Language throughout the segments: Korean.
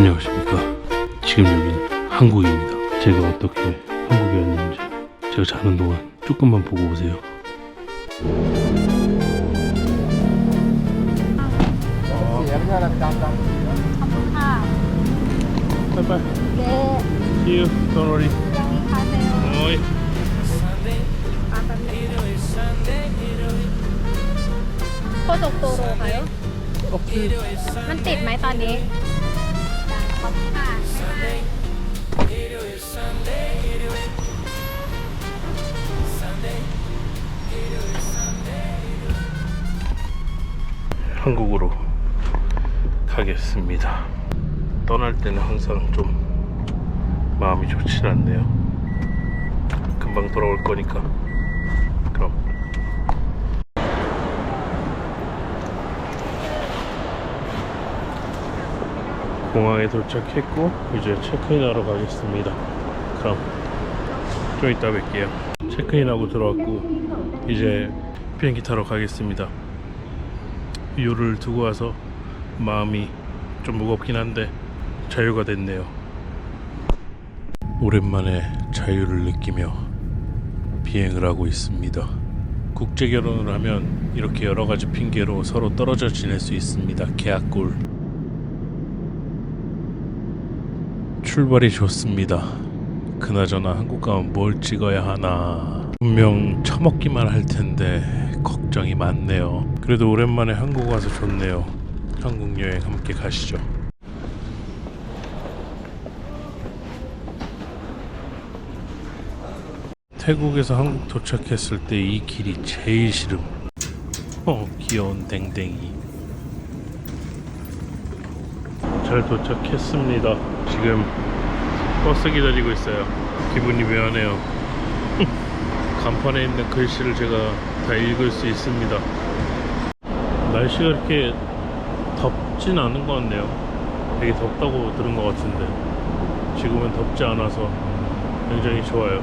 안녕하십니까. 지금 여기는 한국입니다. 제가 어떻게 한국에 왔는지 제가 자는 동안 조금만 보고 오세요. 바이바이. 네, See you. Don't worry. 안녕히 가세요. 어이. 아, 맞네. 고속도로 가요? มันติดไหมตอนนี้ 한국으로 가겠습니다. 떠날 때는 항상 좀 마음이 좋지 않네요. 금방 돌아올 거니까. 그럼. 공항에 도착했고 이제 체크인하러 가겠습니다. 그럼 좀 이따 뵐게요. 체크인하고 들어왔고 이제 비행기 타러 가겠습니다. 요를 두고 와서 마음이 좀 무겁긴 한데 자유가 됐네요. 오랜만에 자유를 느끼며 비행을 하고 있습니다. 국제 결혼을 하면 이렇게 여러 가지 핑계로 서로 떨어져 지낼 수 있습니다. 계약골. 출발이 좋습니다. 그나저나 한국 가면 뭘 찍어야 하나. 분명 처먹기만 할 텐데 걱정이 많네요. 그래도 오랜만에 한국 와서 좋네요. 한국 여행 함께 가시죠. 태국에서 한국 도착했을 때 이 길이 제일 싫음. 어, 귀여운 댕댕이. 잘 도착했습니다. 지금 버스 기다리고 있어요. 기분이 묘하네요. 간판에 있는 글씨를 제가 다 읽을 수 있습니다. 날씨가 이렇게 덥진 않은 것 같네요. 되게 덥다고 들은 것 같은데 지금은 덥지 않아서 굉장히 좋아요.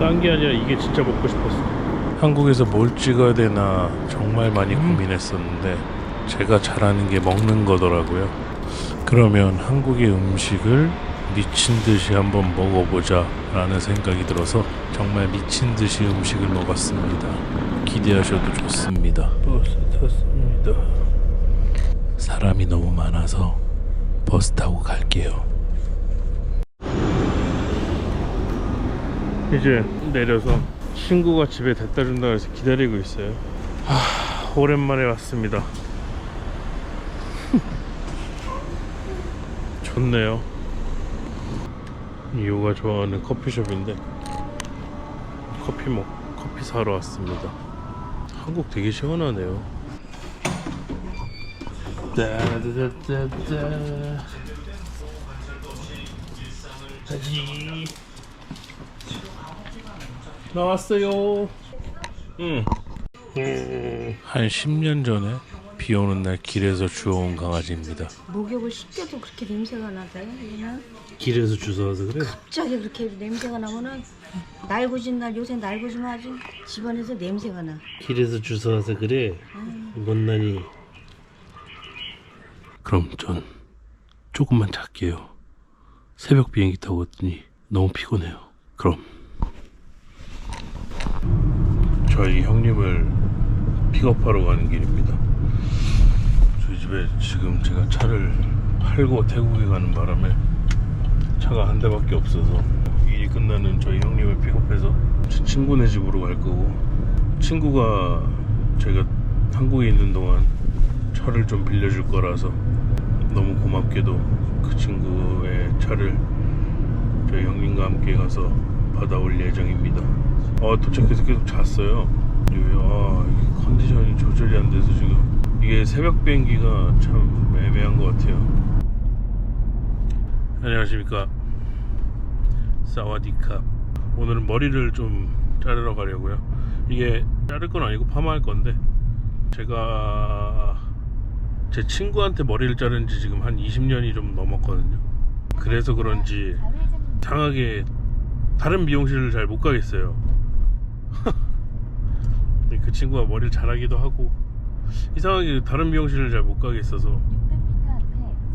딴 게 아니라 이게 진짜 먹고 싶었어. 한국에서 뭘 찍어야 되나 정말 많이 고민했었는데 제가 잘하는 게 먹는 거더라고요. 그러면 한국의 음식을 미친 듯이 한번 먹어보자 라는 생각이 들어서 정말 미친 듯이 음식을 먹었습니다. 기대하셔도 좋습니다. 버스 탔습니다. 사람이 너무 많아서 버스 타고 갈게요. 이제 내려서 친구가 집에 데려다 준다 해서 기다리고 있어요. 하, 오랜만에 왔습니다. 좋네요. 이호가 좋아하는 커피숍인데 커피 먹 커피 사러 왔습니다. 한국 되게 시원하네요. 따다다다다. 다시 나왔어요. 응. 한 10년 전에 비 오는 날 길에서 주워온 강아지입니다. 목욕을 씻겨도 그렇게 냄새가 나대? 얘는? 길에서 주워와서 그래? 갑자기 그렇게 냄새가 나면은 날고진 날 요새 날고지면 아주 집안에서 냄새가 나. 길에서 주워와서 그래? 못나니. 그럼 전 조금만 잘게요. 새벽 비행기 타고 왔더니 너무 피곤해요. 그럼. 저희 형님을 픽업하러 가는 길입니다 집에 지금 제가 차를 팔고 태국에 가는 바람에 차가 한 대밖에 없어서 일이 끝나는 저희 형님을 픽업해서 제 친구네 집으로 갈 거고 친구가 제가 한국에 있는 동안 차를 좀 빌려줄 거라서 너무 고맙게도 그 친구의 차를 저희 형님과 함께 가서 받아올 예정입니다. 어, 도착해서 계속 잤어요. 아, 컨디션이 조절이 안 돼서 지금 이게 새벽 비행기가 참 애매한 것 같아요. 안녕하십니까. 사와디캅. 오늘은 머리를 좀 자르러 가려고요. 이게 자를 건 아니고 파마할 건데 제가 제 친구한테 머리를 자른 지 지금 한 20년이 좀 넘었거든요. 그래서 그런지 이상하게 다른 미용실을 잘 못 가겠어요. 그 친구가 머리를 잘하기도 하고 이상하게 다른 미용실을 잘 못 가겠어서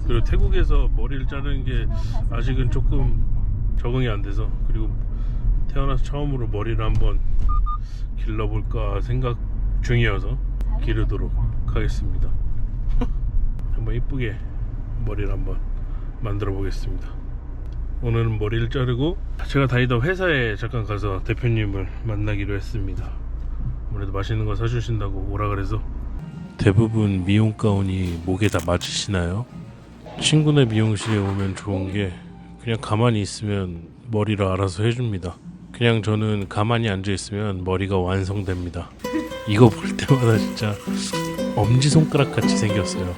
그리고 태국에서 머리를 자르는 게 아직은 조금 적응이 안 돼서 그리고 태어나서 처음으로 머리를 한번 길러볼까 생각 중이어서 기르도록 하겠습니다. 한번 이쁘게 머리를 한번 만들어 보겠습니다. 오늘은 머리를 자르고 제가 다니던 회사에 잠깐 가서 대표님을 만나기로 했습니다. 아무래도 맛있는 거 사주신다고 오라 그래서 대부분 미용 가운이 목에 다 맞으시나요? 친구네 미용실에 오면 좋은 게 그냥 가만히 있으면 머리를 알아서 해줍니다. 그냥 저는 가만히 앉아 있으면 머리가 완성됩니다. 이거 볼 때마다 진짜 엄지 손가락 같이 생겼어요.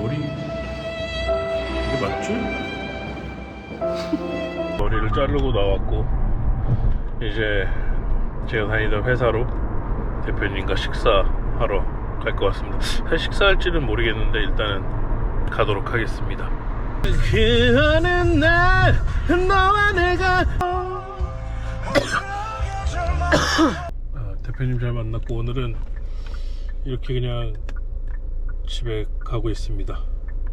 머리 이게 맞죠? 머리를 자르고 나왔고 이제 제가 다니던 회사로 대표님과 식사하러 갈 것 같습니다. 사실 식사할지는 모르겠는데 일단은 가도록 하겠습니다. 그 어느 날 너와 내가 아, 대표님 잘 만났고 오늘은 이렇게 그냥 집에 가고 있습니다.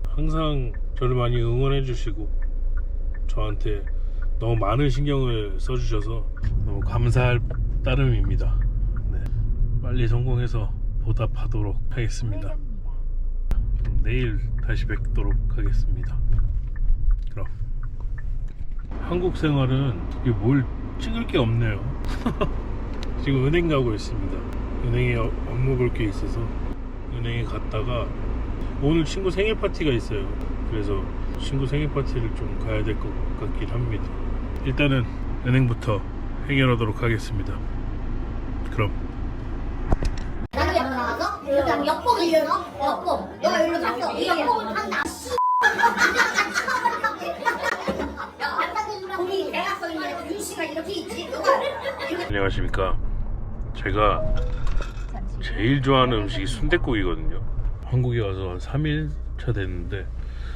항상 저를 많이 응원해 주시고 저한테 너무 많은 신경을 써주셔서 너무 감사할 따름입니다. 네. 빨리 성공해서 보답하도록 하겠습니다. 내일 다시 뵙도록 하겠습니다. 그럼 한국 생활은 뭘 찍을 게 없네요. 지금 은행 가고 있습니다. 은행에 어- 업무 볼 게 있어서 은행에 갔다가 오늘 친구 생일 파티가 있어요. 그래서 친구 생일 파티를 좀 가야 될 것 같긴 합니다. 일단은 은행부터 해결하도록 하겠습니다. 그럼 그냥 역복 있어? 역복 너가 일로 갔어. 이 역복을 판다. 안녕하십니까. 제가 제일 좋아하는 음식이 순댓국이거든요. 한국에 와서 한 3일 차 됐는데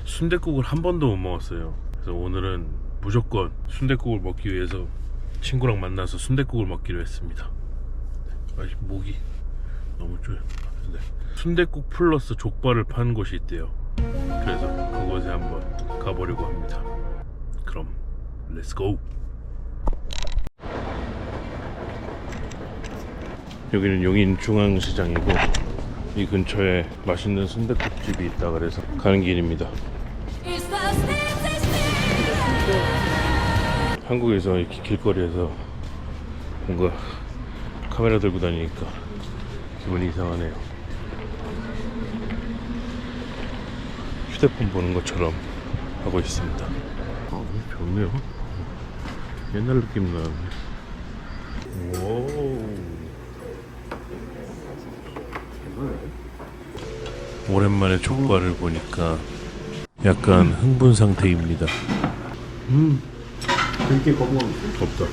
순댓국을 한 번도 못 먹었어요. 그래서 오늘은 무조건 순댓국을 먹기 위해서 친구랑 만나서 순댓국을 먹기로 했습니다. 네, 아직 목이 너무 쪼 여. 네. 순댓국 플러스 족발을 파는 곳이 있대요. 그래서 그곳에 한번 가보려고 합니다. 그럼 렛츠고! 여기는 용인 중앙시장이고 이 근처에 맛있는 순댓국집이 있다 그래서 가는 길입니다. 한국에서 이렇게 길거리에서 뭔가 카메라 들고 다니니까 기분이 이상하네요. 휴대폰 보는 것처럼 하고 있습니다. 어, 좋네요. 옛날 느낌 나네. 오. 오랜만에 족발을 보니까 약간 흥분 상태입니다. 음, 그렇게 거부감 없다.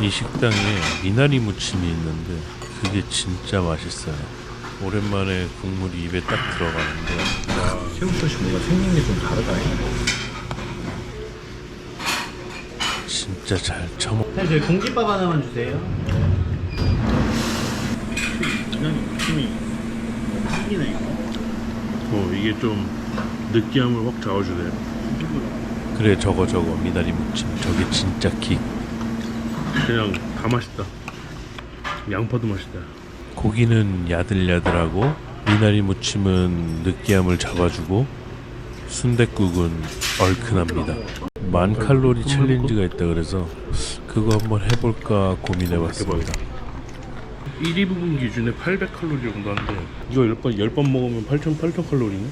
이 식당에 미나리 무침이 있는데 그게 진짜 맛있어요. 오랜만에 국물이 입에 딱 들어가는데 새우젓이 뭔가 생긴 게 좀 다르다 진짜 잘 처먹. 사장님 저희 공깃밥 하나만 주세요 그냥 느낌이 튀기네 이거 어 이게 좀 느끼함을 확 잡아주네요. 그래 저거 저거 미나리 무침 저게 진짜 킥. 그냥 다 맛있다. 양파도 맛있다. 고기는 야들야들하고 미나리 무침은 느끼함을 잡아주고 순댓국은 얼큰합니다. 만 칼로리 챌린지가 있다 그래서 그거 한번 해볼까 고민해봤습니다. 1인분 기준에 800칼로리 정도 한데 이거 10번, 10번 먹으면 8,000, 8,000칼로리네?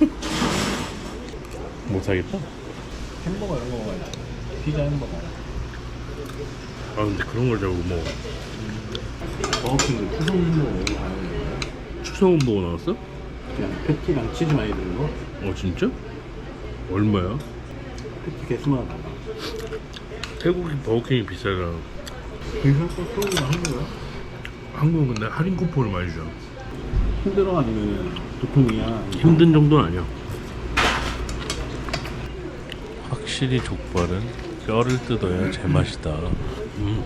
못 사겠다? 햄버거 이런 거 먹어야지 피자 햄버거 아 근데 그런 걸 잘 못 먹어 버거킹도 추성 햄버거 먹고 가는데 추성은 보고 나왔어? 그냥 패티랑 치즈 많이 들은 거 어 진짜? 얼마야? 패티 개수만 달라 태국이 버거킹이 비싸잖아 비쌀 거 소고기가 한국이야? 한국은 근데 할인 쿠폰을 많이 주잖아 힘들어 아니면 보통이야 힘든 정도는 아니야 확실히 족발은 뼈를 뜯어야 제맛이다 음.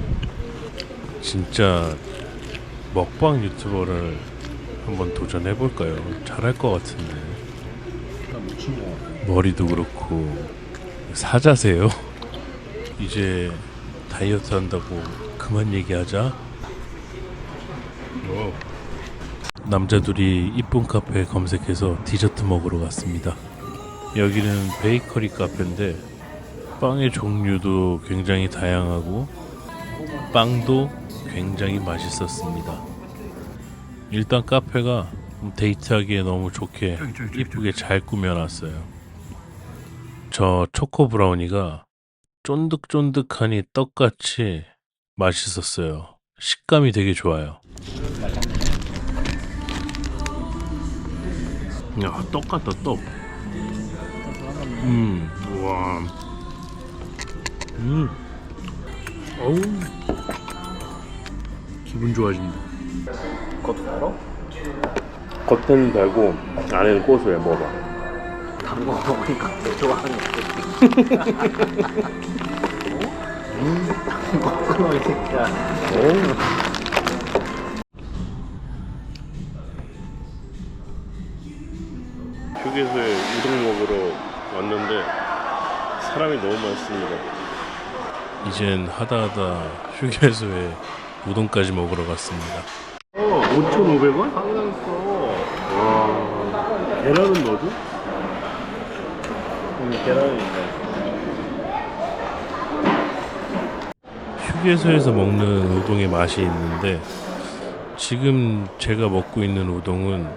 진짜 먹방 유튜버를 한번 도전해 볼까요? 잘할 것 같은데. 머리도 그렇고 사자세요? 이제 다이어트 한다고 그만 얘기하자. 어. 남자들이 이쁜 카페 검색해서 디저트 먹으러 갔습니다. 여기는 베이커리 카페인데 빵의 종류도 굉장히 다양하고 빵도 굉장히 맛있었습니다. 일단 카페가 데이트하기에 너무 좋게 이쁘게 잘 꾸며놨어요. 저 초코 브라우니가 쫀득쫀득하니 떡같이 맛있었어요. 식감이 되게 좋아요. 야, 떡 같다, 떡. 음, 와. 음. 어우. 기분 좋아진다. 그것도 알아? 겉에는 달고 안에는 고소해 먹어. 단거 먹으니까 더 좋아하는 거 음, 끊어 이 새끼야. 휴게소에 우동 먹으러 왔는데 사람이 너무 많습니다. 이젠 하다하다 휴게소에 우동까지 먹으러 갔습니다. 어, 5,500원? 상당했어. 와, 계란은 넣어줘? 여기 계란이 있네. 휴게소에서 먹는 우동의 맛이 있는데 지금 제가 먹고 있는 우동은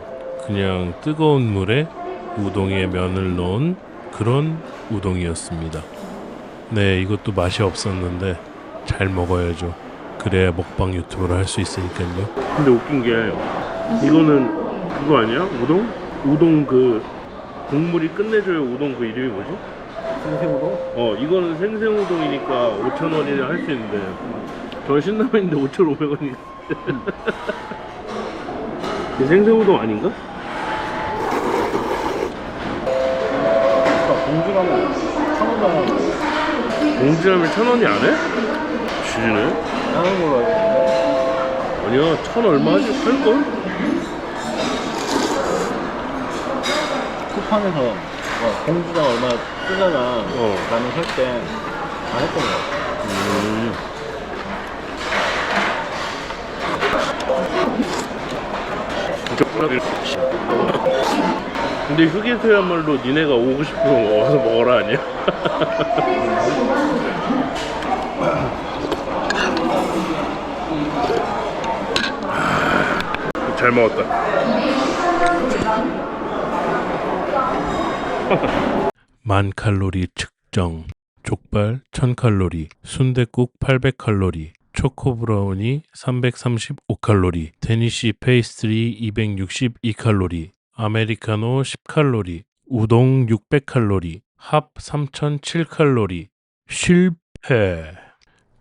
그냥 뜨거운 물에 우동에 면을 넣은 그런 우동이었습니다. 네, 이것도 맛이 없었는데 잘 먹어야죠. 그래야 먹방 유튜브를 할 수 있으니까요. 근데 웃긴 게 이거는 그거 아니야? 우동? 우동 그 국물이 끝내줘요 우동 그 이름이 뭐지? 생새우도? 어 이거는 생생우동이니까 5,000원이라 할수 있는데 저 신라면인데 5,500원이 이게 생생우동 아닌가? 아까 공주라면 천원당 봉지라면 1,000원이 안 해? 지네 하는 걸로 알고 있는데. 아니야 천 얼마 하지? 할걸? 쿠팡에서 어, 공주당 얼마 쓰잖아. 어. 라면 살때안 했던 거 같아. 음. 근데 휴게소야말로 니네가 오고 싶으면 와서 먹어라 아니야? 잘 먹었다. 만 칼로리 측정. 족발 1000칼로리, 순댓국 800칼로리, 초코 브라우니 335칼로리, 데니시 페이스트리 262칼로리, 아메리카노 10칼로리, 우동 600칼로리, 합 3007칼로리. 실패.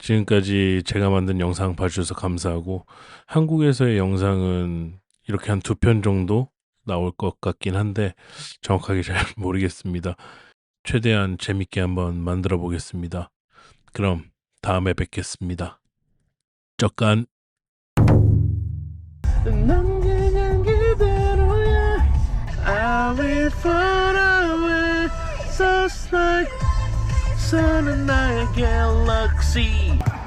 지금까지 제가 만든 영상 봐주셔서 감사하고 한국에서의 영상은 이렇게 한 두 편 정도 나올 것 같긴 한데 정확하게 잘 모르겠습니다. 최대한 재밌게 한번 만들어 보겠습니다. 그럼 다음에 뵙겠습니다. 쩍간 난 그냥 그